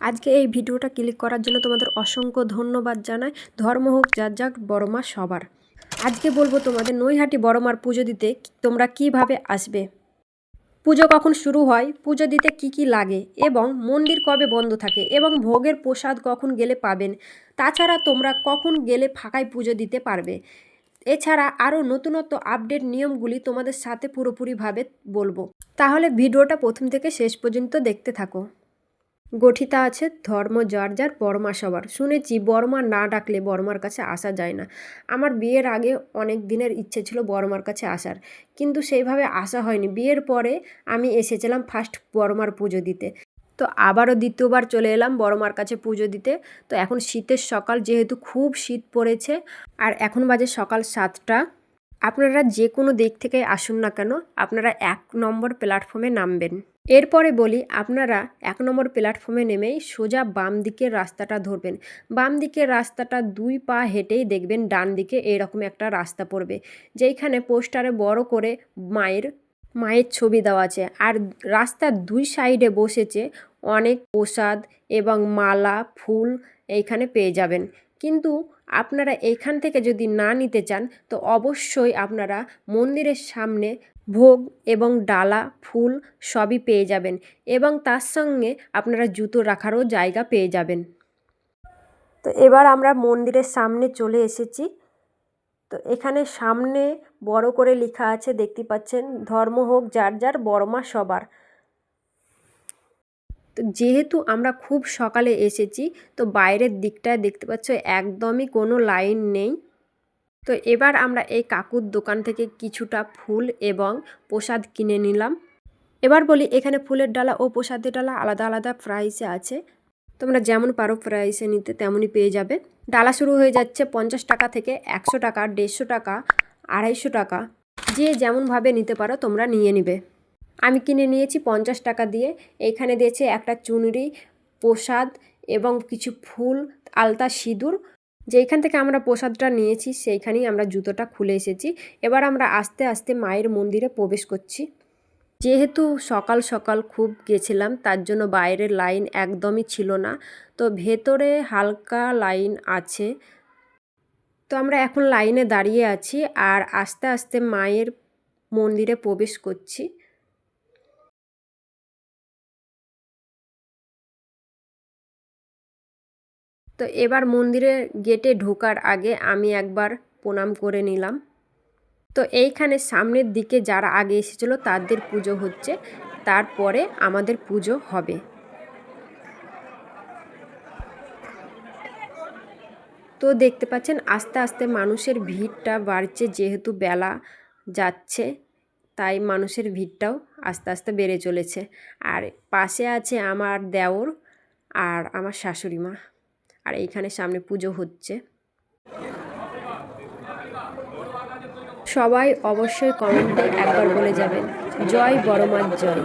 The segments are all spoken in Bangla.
আজকে এই ভিডিওটা ক্লিক করার জন্য তোমাদের অসংখ্য ধন্যবাদ জানাই। ধর্ম হোক, যার যাক বড়মা সবার। আজকে বলব তোমাদের নৈহাটি বড়মার পুজো দিতে তোমরা কীভাবে আসবে? পুজো কখন শুরু হয়? পুজো দিতে কি কি লাগে? এবং মন্দির কবে বন্ধ থাকে? এবং ভোগের প্রসাদ কখন গেলে পাবেন? তাছাড়া তোমরা কখন গেলে ফাঁকায় পুজো দিতে পারবে? এছাড়া আরও নতুনত্ব আপডেট নিয়মগুলি তোমাদের সাথে পুরোপুরিভাবে বলব। তাহলে ভিডিওটা প্রথম থেকে শেষ পর্যন্ত দেখতে থাকো। গঠিতা আছে ধর্ম যার যার বর্মা সবার। শুনেছি বর্মা না ডাকলে বর্মার কাছে আসা যায় না। আমার বিয়ের আগে অনেক দিনের ইচ্ছে ছিল বর্মার কাছে আসার, কিন্তু সেইভাবে আসা হয়নি। বিয়ের পরে আমি এসেছিলাম ফার্স্ট বর্মার পুজো দিতে। তো আবারও দ্বিতীয়বার চলে এলাম বড়মার কাছে পুজো দিতে। তো এখন শীতের সকাল, যেহেতু খুব শীত পড়েছে, আর এখন বাজে সকাল সাতটা। আপনারা যে কোনো দিক থেকে আসুন না কেন, আপনারা এক নম্বর প্ল্যাটফর্মে নামবেন। এরপরে বলি, আপনারা এক নম্বর প্ল্যাটফর্মে নেমেই সোজা বাম দিকের রাস্তাটা ধরবেন। বাম দিকের রাস্তাটা দুই পা হেঁটেই দেখবেন ডান দিকে এরকম একটা রাস্তা পড়বে, যেইখানে পোস্টারে বড় করে মায়ের মায়ের ছবি দেওয়া আছে। আর রাস্তার দুই সাইডে বসেছে অনেক প্রসাদ এবং মালা, ফুল এইখানে পেয়ে যাবেন। কিন্তু আপনারা এইখান থেকে যদি না নিতে চান, তো অবশ্যই আপনারা মন্দিরের সামনে ভোগ এবং ডালা, ফুল সবই পেয়ে যাবেন এবং তার সঙ্গে আপনারা জুতো রাখারও জায়গা পেয়ে যাবেন। তো এবার আমরা মন্দিরের সামনে চলে এসেছি। তো এখানে সামনে বড় করে লেখা আছে, দেখতে পাচ্ছেন, ধর্ম হোক, যার যার বড়মা সবার। তো যেহেতু আমরা খুব সকালে এসেছি, তো বাইরের দিকটায় দেখতে পাচ্ছ, একদমই কোনো লাইন নেই। তো এবার আমরা এই কাকুর দোকান থেকে কিছুটা ফুল এবং প্রসাদ কিনে নিলাম। এবার বলি এখানে ফুলের ডালা ও প্রসাদের ডালা আলাদা আলাদা প্রাইসে আছে। তোমরা যেমন পারো প্রাইসে নিতে তেমনই পেয়ে যাবে। ডালা শুরু হয়ে যাচ্ছে পঞ্চাশ টাকা থেকে একশো টাকা, দেড়শো টাকা, আড়াইশো টাকা। যে যেমনভাবে নিতে পারো তোমরা নিয়ে নিবে। আমি কিনে নিয়েছি পঞ্চাশ টাকা দিয়ে। এইখানে দিয়েছে একটা চুনরি, প্রসাদ এবং কিছু ফুল, আলতা, সিঁদুর। যেইখান থেকে আমরা প্রসাদটা নিয়েছি, সেইখানেই আমরা জুতোটা খুলে এসেছি। এবার আমরা আস্তে আস্তে মায়ের মন্দিরে প্রবেশ করছি। যেহেতু সকাল সকাল খুব গেছিলাম, তার জন্য বাইরের লাইন একদমই ছিল না। তো ভেতরে হালকা লাইন আছে। তো আমরা এখন লাইনে দাঁড়িয়ে আছি আর আস্তে আস্তে মায়ের মন্দিরে প্রবেশ করছি। তো এবার মন্দিরের গেটে ঢোকার আগে আমি একবার প্রণাম করে নিলাম। তো এইখানে সামনের দিকে যারা আগে এসেছিল তাদের পুজো হচ্ছে, তারপরে আমাদের পুজো হবে। তো দেখতে পাচ্ছেন আস্তে আস্তে মানুষের ভিড়টা বাড়ছে, যেহেতু বেলা যাচ্ছে, তাই মানুষের ভিড়টাও আস্তে আস্তে বেড়ে চলেছে। আর পাশে আছে আমার দেওর আর আমার শাশুড়ি মা। আর এইখানে সামনে পুজো হচ্ছে। সবাই অবশ্যই কমেন্টে একবার বলে যাবেন, জয় বড়মার জয়।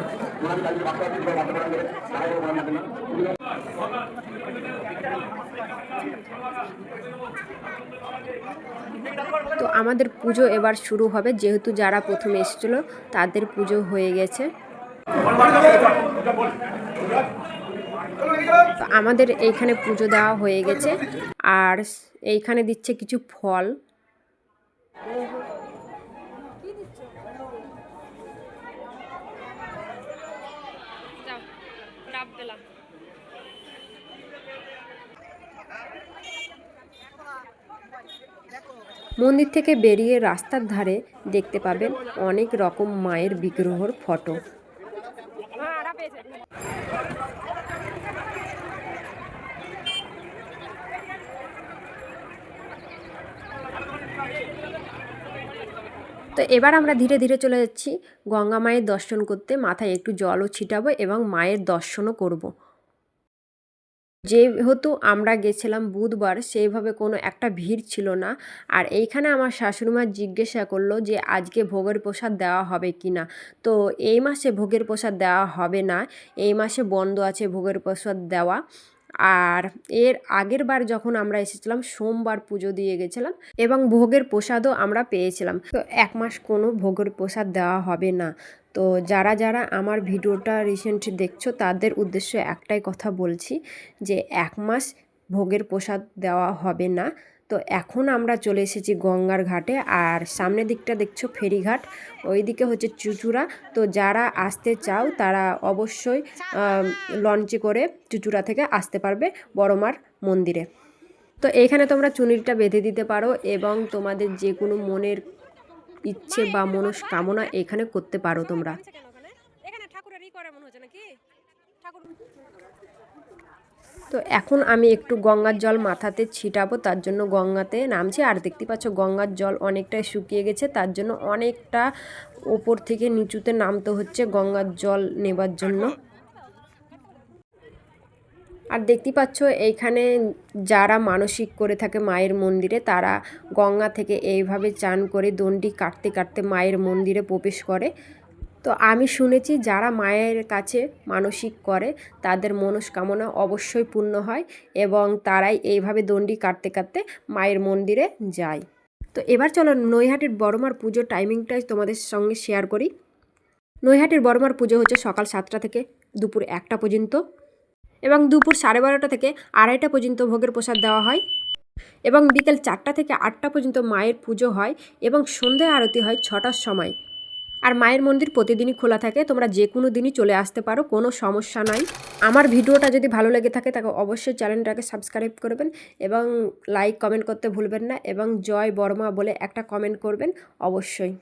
তো আমাদের পুজো এবার শুরু হবে, যেহেতু যারা প্রথমে এসেছিল তাদের পুজো হয়ে গেছে। তো আমাদের এইখানে পুজো দেওয়া হয়ে গেছে। আর এইখানে দিচ্ছে কিছু ফল। মন্দির থেকে বেরিয়ে রাস্তার ধারে দেখতে পাবেন অনেক রকম মায়ের বিগ্রহর ফটো। তো এবার আমরা ধীরে ধীরে চলে যাচ্ছি। গঙ্গা মায়ের দর্শন করতে। মাথায় একটু জলও ছিটাবো এবং মায়ের দর্শনও করব। যেহেতু আমরা গেছিলাম বুধবার, সেইভাবে কোনো একটা ভিড় ছিল না। আর এইখানে আমার শাশুড়িমা জিজ্ঞাসা করল যে, আজকে ভোগের প্রসাদ দেওয়া হবে কি না? তো এই মাসে ভোগের প্রসাদ দেওয়া হবে না। এই মাসে বন্ধ আছে ভোগের প্রসাদ দেওয়া। আর এর আগের বার যখন আমরা এসেছিলাম, সোমবার পুজো দিয়ে গেছিলাম এবং ভোগের প্রসাদও আমরা পেয়েছিলাম। তো এক মাস কোনো ভোগের প্রসাদ দেওয়া হবে না। তো যারা যারা আমার ভিডিওটা রিসেন্ট দেখছ, তাদের উদ্দেশ্যে একটাই কথা বলছি যে, এক মাস ভোগের প্রসাদ দেওয়া হবে না। তো এখন আমরা চলে এসেছি গঙ্গার ঘাটে আর সামনের দিকটা দেখছ ফেরিঘাট, ওইদিকে হচ্ছে চুচুড়া। তো যারা আসতে চাও তারা অবশ্যই লঞ্চে করে চুচুড়া থেকে আসতে পারবে বড়মার মন্দিরে। তো এইখানে তোমরা চুনিরটা বেঁধে দিতে পারো এবং তোমাদের যে কোনো মনের ইচ্ছে বা মনস্কামনা এখানে করতে পারো তোমরা। এখানে তো এখন আমি একটু গঙ্গার জল মাথাতে ছিটাবো, তার জন্য গঙ্গাতে নামছি। আর দেখতে পাচ্ছ, গঙ্গার জল অনেকটাই শুকিয়ে গেছে, তার জন্য অনেকটা ওপর থেকে নিচুতে নামতে হচ্ছে গঙ্গার জল নেবার জন্য। আর দেখতে পাচ্ছ, এইখানে যারা মানসিক করে থাকে মায়ের মন্দিরে, তারা গঙ্গা থেকে এইভাবে চান করে দণ্ডি কাটতে কাটতে মায়ের মন্দিরে প্রবেশ করে। তো আমি শুনেছি যারা মায়ের কাছে মানসিক করে, তাদের মনস্কামনা অবশ্যই পূর্ণ হয় এবং তারাই এইভাবে দণ্ডি কাটতে কাটতে মায়ের মন্দিরে যায়। তো এবার চলো নৈহাটির বড়মার পুজোর টাইমিংটাই তোমাদের সঙ্গে শেয়ার করি। নৈহাটির বড়মার পুজো হচ্ছে সকাল সাতটা থেকে দুপুর একটা পর্যন্ত এবং দুপুর সাড়ে বারোটা থেকে আড়াইটা পর্যন্ত ভোগের প্রসাদ দেওয়া হয় এবং বিকেল চারটা থেকে আটটা পর্যন্ত মায়ের পুজো হয় এবং সন্ধে আরতি হয় ছটার সময়। আর মায়ের মন্দির প্রতিদিনই খোলা থাকে, তোমরা যে কোনো দিনই চলে আসতে পারো, কোনো সমস্যা নাই। আমার ভিডিওটা যদি ভালো লেগে থাকে, তাকে অবশ্যই চ্যানেলটাকে সাবস্ক্রাইব করবেন এবং লাইক, কমেন্ট করতে ভুলবেন না এবং জয় বর্মা বলে একটা কমেন্ট করবেন অবশ্যই।